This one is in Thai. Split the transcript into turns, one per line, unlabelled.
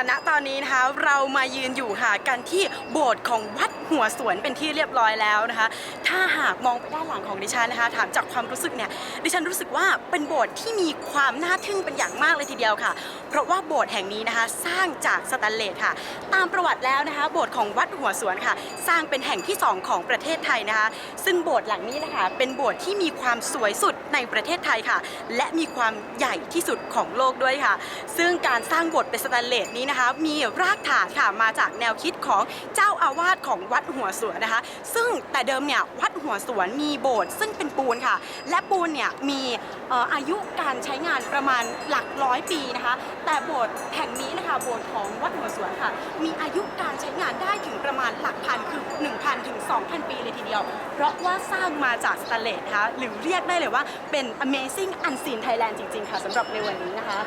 ่ณตอนนี้นะคะเรามายืนอยู่ค่ะกันที่โบสถ์ของวัดหัวสวนเป็นที่เรียบร้อยแล้วนะคะ ถ้าหากมองไปด้านหลังของดิฉันนะคะ ถามจากความรู้สึกเนี่ยดิฉันรู้สึกว่าเป็นโบสถ์ที่มีความน่าทึ่งเป็นอย่างมากเลยทีเดียวค่ะ เพราะว่าโบสถ์แห่งนี้นะคะ สร้างจากสแตนเลสค่ะ ตามประวัติแล้วนะคะ โบสถ์ของวัดหัวสวนค่ะ สร้างเป็นแห่งที่สองของประเทศไทยนะคะ ซึ่งโบสถ์หลังนี้นะคะ เป็นโบสถ์ที่มีความสวยสุดในประเทศไทยค่ะ และมีความใหญ่ที่สุดของโลกด้วยค่ะ ซึ่งการสร้างโบสถ์เป็นสแตนเลสนี้นะคะ มีรากฐานค่ะมาจากแนวคิดของเจ้าอาวาสของวัดหัวสวนนะคะ ซึ่งแต่เดิมเนี่ยวัดหัวสวนมีโบสถ์ซึ่งเป็นปูนค่ะ และปูนเนี่ยมีเอ่ออายุการใช้งานประมาณหลักร้อยปีนะคะ แต่โบสถ์แห่งนี้นะคะโบสถ์ของวัดหัวสวนค่ะ มีอายุการใช้งานได้ถึงประมาณหลักพันคือ1,000ถึง2,000 ปีเลยทีเดียว เพราะว่าสร้างมาจากสแตนเลสนะคะหรือเรียกได้เลยว่าเป็น Amazing Unseen Thailand จริง ๆ ค่ะสำหรับในวันนี้นะคะ